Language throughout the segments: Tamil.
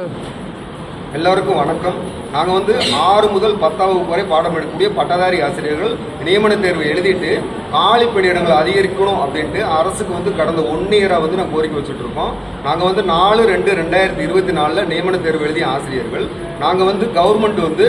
Uh. எல்லோருக்கும் வணக்கம். நாங்கள் வந்து ஆறு முதல் பத்தாம் வகுப்பு வரை பாடம் எடுக்கக்கூடிய பட்டதாரி ஆசிரியர்கள் நியமன தேர்வு எழுதிட்டு காலி பணியிடங்கள் அதிகரிக்கணும் அப்படின்ட்டு அரசுக்கு வந்து கடந்த ஒன் இயராக வந்து நாங்கள் கோரிக்கை வச்சுட்ருக்கோம் நாங்கள் வந்து நாலு ரெண்டு ரெண்டாயிரத்தி இருபத்தி நாலில் நியமன தேர்வு எழுதிய ஆசிரியர்கள். நாங்கள் வந்து கவர்மெண்ட் வந்து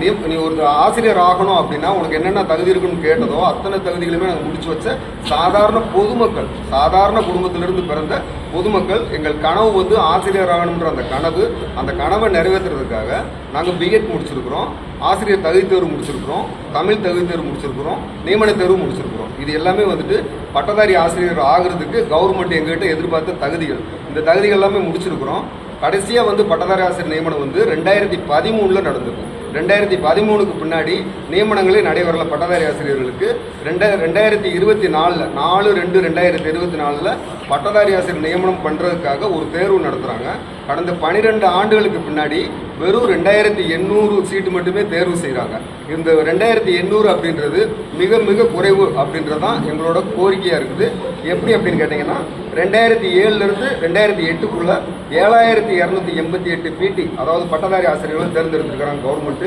நீ நீ ஒரு ஆசிரியர் ஆகணும் அப்படின்னா உனக்கு என்னென்ன தகுதி இருக்குன்னு கேட்டதோ அத்தனை தகுதிகளுமே நாங்கள் முடிச்சு வச்ச சாதாரண பொதுமக்கள் சாதாரண குடும்பத்திலிருந்து பிறந்த பொதுமக்கள் எங்கள் கனவு வந்து ஆசிரியர் ஆகணுன்ற அந்த கனவு அந்த கனவை நிறைவேற்றுறதுக்காக நாங்கள் பிஎட் முடிச்சிருக்கிறோம். ஆசிரியர் தகுதி தேர்வு முடிச்சிருக்கிறோம். தமிழ் தகுதி தேர்வு முடிச்சிருக்கிறோம். நியமன தேர்வு முடிச்சிருக்கிறோம். இது எல்லாமே வந்துட்டு பட்டதாரி ஆசிரியர் ஆகிறதுக்கு கவர்மெண்ட் எங்ககிட்ட எதிர்பார்த்த தகுதிகள். இந்த தகுதிகள் எல்லாமே முடிச்சிருக்கிறோம். கடைசியாக வந்து பட்டதாரி ஆசிரியர் நியமனம் வந்து ரெண்டாயிரத்தி பதிமூணில் நடந்திருக்கும். ரெண்டாயிரத்தி பதிமூணுக்கு பின்னாடி நியமனங்களே நடைபெறல பட்டதாரி ஆசிரியர்களுக்கு? ரெண்டா ரெண்டாயிரத்தி இருபத்தி நாலில் நாலு ரெண்டு ரெண்டாயிரத்தி இருபத்தி நாலில் பட்டதாரி ஆசிரியர் நியமனம் பண்ணுறதுக்காக ஒரு தேர்வு நடத்துகிறாங்க கடந்த பனிரெண்டு ஆண்டுகளுக்கு பின்னாடி வெறும் ரெண்டாயிரத்தி எண்ணூறு சீட்டு மட்டுமே தேர்வு செய்கிறாங்க இந்த ரெண்டாயிரத்தி எண்ணூறு அப்படின்றது மிக மிக குறைவு அப்படின்றது தான் எங்களோட கோரிக்கையாக இருக்குது. எப்படி அப்படின்னு கேட்டிங்கன்னா ரெண்டாயிரத்தி ஏழுலேருந்து ரெண்டாயிரத்தி எட்டுக்குள்ளே ஏழாயிரத்தி இரநூத்தி எண்பத்தி எட்டு பிடி அதாவது பட்டதாரி ஆசிரியர்கள் தேர்ந்தெடுத்திருக்கிறாங்க கவர்மெண்ட்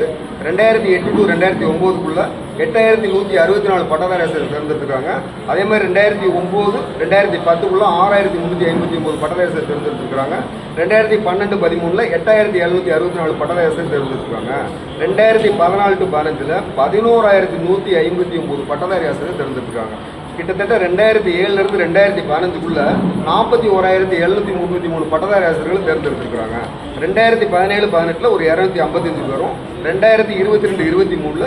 ரெண்டாயிரத்தி எட்டு டு ரெண்டாயிரத்தி ஒம்போதுக்குள்ளே எட்டாயிரத்தி நூற்றி அறுபத்தி நாலு பட்டதாரி ஆசிரியர் அதே மாதிரி ரெண்டாயிரத்தி ஒம்பது ரெண்டாயிரத்தி பத்துக்குள்ளே ஆறாயிரத்தி முந்நூற்றி ஐம்பத்தி ஒம்பது பட்டதாரி ஆசிரியர் ரெண்டாயிரத்தி பன்னெண்டு பதிமூணில் எட்டாயிரத்தி எழுநூற்றி அறுபத்தி நாலு பட்டதாரி ஆசிரியர் ரெண்டாயிரத்தி பதினாலு டு பதினஞ்சில் பதினோராயிரத்தி நூற்றி ஐம்பத்தி ஒம்பது பட்டதாரி ஆசிரியர் கிட்டத்தட்ட ரெண்டாயிரத்தி ஏழுல இருந்து ரெண்டாயிரத்தி பதினஞ்சுக்குள்ள நாற்பத்தி ஓராயிரத்தி எழுநூத்தி முப்பத்தி மூணு பட்டதாரி ஆசிரியர்கள் தேர்ந்தெடுத்திருக்கிறாங்க. ரெண்டாயிரத்தி பதினேழு பதினெட்டுல ஒரு இரநூத்தி ஐம்பத்தஞ்சு பேரும் ரெண்டாயிரத்தி இருபத்தி ரெண்டு இருபத்தி மூணுல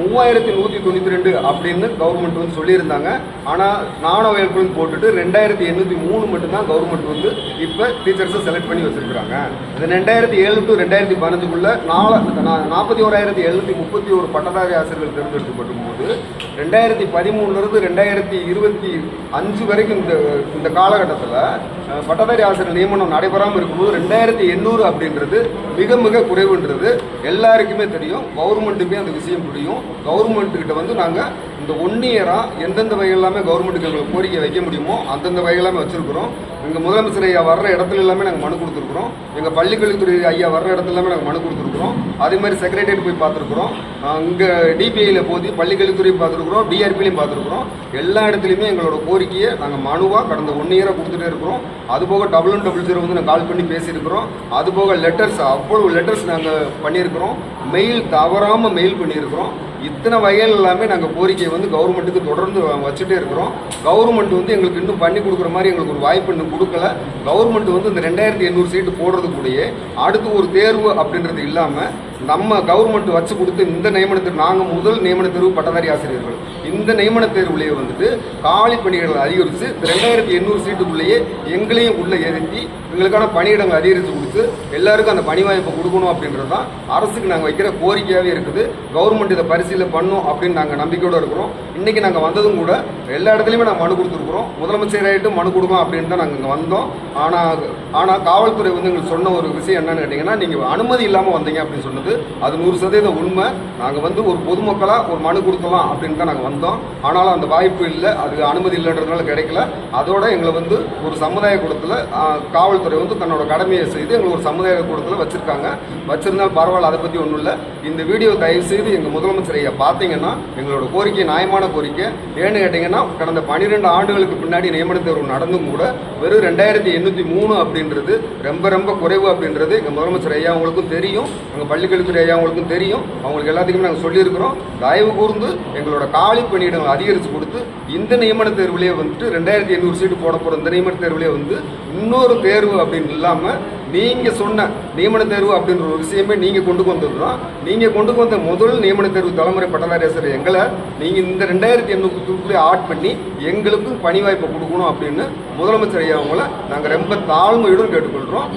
மூவாயிரத்தி நூற்றி தொண்ணூற்றி ரெண்டு அப்படின்னு கவர்மெண்ட் வந்து சொல்லியிருந்தாங்க. ஆனால் நானோ வேல்குழு போட்டுட்டு ரெண்டாயிரத்தி எண்ணூற்றி மூணு மட்டும்தான் கவர்மெண்ட் வந்து இப்போ டீச்சர்ஸை செலக்ட் பண்ணி வச்சிருக்காங்க இந்த ரெண்டாயிரத்தி ஏழு டு ரெண்டாயிரத்தி பதினஞ்சுக்குள்ள நாலு நாற்பத்தி ஓராயிரத்தி எழுநூற்றி முப்பத்தி ஒரு பட்டதாரி ஆசிரியர்கள் தேர்ந்தெடுக்கப்படும் போது ரெண்டாயிரத்தி பதிமூணுலேருந்து ரெண்டாயிரத்தி இருபத்தி அஞ்சு வரைக்கும் இந்த இந்த காலகட்டத்தில் பட்டதாரி ஆசிரியர் நியமனம் நடைபெறாமல் இருக்கும்போது ரெண்டாயிரத்தி எண்ணூறு அப்படின்றது மிக மிக குறைவுன்றது. எல்லாருக்குமே தெரியும். கவர்மெண்ட்டுமே அந்த விஷயம் புரியும். கவர்மெண்ட்டுக்கிட்ட வந்து நாங்கள் இந்த ஒன் இயராக எந்தெந்த வகைகள் கவர்மெண்ட்டுக்கு எங்களுக்கு கோரிக்கை வைக்க முடியுமோ அந்தந்த வகை வச்சுருக்குறோம். எங்கள் முதலமைச்சர் ஐயா வர்ற இடத்துல எல்லாமே நாங்கள் மனு கொடுத்துருக்குறோம். எங்கள் பள்ளிக்கல்வித்துறை ஐயா வர்ற இடத்துல எல்லாமே நாங்கள் மனு கொடுத்துருக்குறோம். அதே மாதிரி செக்ரட்டரியேட் போய் பார்த்துருக்குறோம். இங்கே டிபிஐயில் போய் பள்ளிக்கல்வித்துறையும் பார்த்துருக்குறோம். டிஆர்பிலையும் பார்த்துருக்குறோம். எல்லா இடத்துலையுமே எங்களோட கோரிக்கையை நாங்கள் மனுவாக கடந்த ஒன் இயராக கொடுத்துட்டே இருக்கிறோம். அதுபோக டபுள் ஒன் டபுள் ஜீரோ வந்து நாங்கள் கால் பண்ணி பேசியிருக்கிறோம். அதுபோக லெட்டர்ஸ் அவ்வளவு லெட்டர்ஸ் நாங்கள் பண்ணியிருக்கிறோம். மெயில் தவறாமல் மெயில் பண்ணியிருக்கிறோம். இத்தனை வகைகள் எல்லாமே நாங்கள் கோரிக்கையை வந்து கவர்மெண்ட்டுக்கு தொடர்ந்து வச்சுட்டே இருக்கிறோம். கவர்மெண்ட் வந்து எங்களுக்கு இன்னும் பண்ணி கொடுக்குற மாதிரி எங்களுக்கு ஒரு வாய்ப்பு இன்னும் கொடுக்கல. கவர்மெண்ட் வந்து இந்த ரெண்டாயிரத்தி எண்ணூறு சீட்டு போடுறது கூடயே அடுத்து ஒரு தேர்வு அப்படின்றது இல்லாமல் நம்ம கவர்மெண்ட் வச்சு கொடுத்து இந்த நியமனத்தில் நாங்கள் முதல் நியமன தேர்வு பட்டதாரி ஆசிரியர்கள். இந்த நியமன தேர்வுலேயே வந்துட்டு காலி பணிகளை அதிகரித்து ரெண்டாயிரத்தி எண்ணூறு சீட்டுக்குள்ளேயே எங்களையும் உள்ளே இறங்கி எங்களுக்கான பணியிடங்கள் அதிகரித்து கொடுத்து எல்லாருக்கும் அந்த பணி வாய்ப்பை கொடுக்கணும் அப்படின்றது தான் அரசுக்கு நாங்கள் வைக்கிற கோரிக்கையாகவே இருக்குது. கவர்மெண்ட் இதை பரிசீலனை பண்ணும் அப்படின்னு நாங்கள் நம்பிக்கையோடு இருக்கிறோம். இன்றைக்கி நாங்கள் வந்ததும் கூட எல்லா இடத்துலையுமே நாங்கள் மனு கொடுத்துருக்குறோம். முதலமைச்சர் மனு கொடுங்க அப்படின்னு தான் நாங்கள் இங்கே வந்தோம். ஆனால் ஆனால் காவல்துறை வந்து எங்களுக்கு சொன்ன ஒரு விஷயம் என்னன்னு கேட்டிங்கன்னா நீங்கள் அனுமதி இல்லாமல் வந்தீங்க அப்படின்னு சொன்னது அது நூறு சதவீதம் உண்மை. நாங்கள் வந்து ஒரு பொதுமக்களாக ஒரு மனு கொடுக்கலாம் அப்படின்னு தான் நாங்கள் வந்தோம். ஆனாலும் அந்த வாய்ப்பு இல்லை. அது அனுமதி இல்லைன்றதுனால கிடைக்கல. அதோட எங்களை வந்து ஒரு சமுதாய கூடத்தில் காவல்துறை வந்து தன்னோட கடமையை செய்து எங்களை ஒரு சமுதாய கூடத்தில் வச்சுருக்காங்க. வச்சிருந்தாலும் பரவாயில்ல அதை பற்றி ஒன்றும் இல்லை. இந்த வீடியோ தயவு செய்து எங்கள் முதலமைச்சர் ஐயா பார்த்தீங்கன்னா எங்களோட கோரிக்கை நியாயமான கோரிக்கை. ஏன்னு கேட்டிங்கன்னா கடந்த பன்னிரெண்டு ஆண்டுகளுக்கு பின்னாடி நியமன தேர்வு நடந்தும் கூட வெறும் ரெண்டாயிரத்தி எண்ணூற்றி மூணு அப்படின்றது ரொம்ப ரொம்ப குறைவு அப்படின்றது எங்கள் முதலமைச்சர் ஐயா அவங்களுக்கும் தெரியும். எங்கள் பள்ளிக்கல்வித்துறை ஐயா அவங்களுக்கும் தெரியும். அவங்களுக்கு எல்லாத்துக்குமே நாங்கள் சொல்லியிருக்கிறோம். தயவு கூர்ந்து எங்களோட காலி பணியிடங்கள் அதிகரித்து கொடுத்து இந்த நியமன தேர்விலே வந்துட்டு ரெண்டாயிரத்தி எண்ணூறு சீட்டு போட போகிற இந்த நியமன தேர்வுலேயே வந்து இன்னொரு தேர்வு அப்படின்னு இல்லாமல் நீங்கள் சொன்ன நியமன தேர்வு அப்படின்ற ஒரு விஷயமே நீங்கள் கொண்டு வந்ததுதான் நீங்கள் கொண்டு வந்த முதல் நியமன தேர்வு தலைமுறை பட்டதாரி எங்களை நீங்கள் இந்த ரெண்டாயிரத்தி எண்ணூறுக்குள்ளே ஆட் பண்ணி எங்களுக்கும் பணி வாய்ப்பை கொடுக்கணும் அப்படின்னு முதலமைச்சர் ஐயா அவங்கள நாங்கள் ரொம்ப தாழ்மையுடன் கேட்டுக்கொள்கிறோம்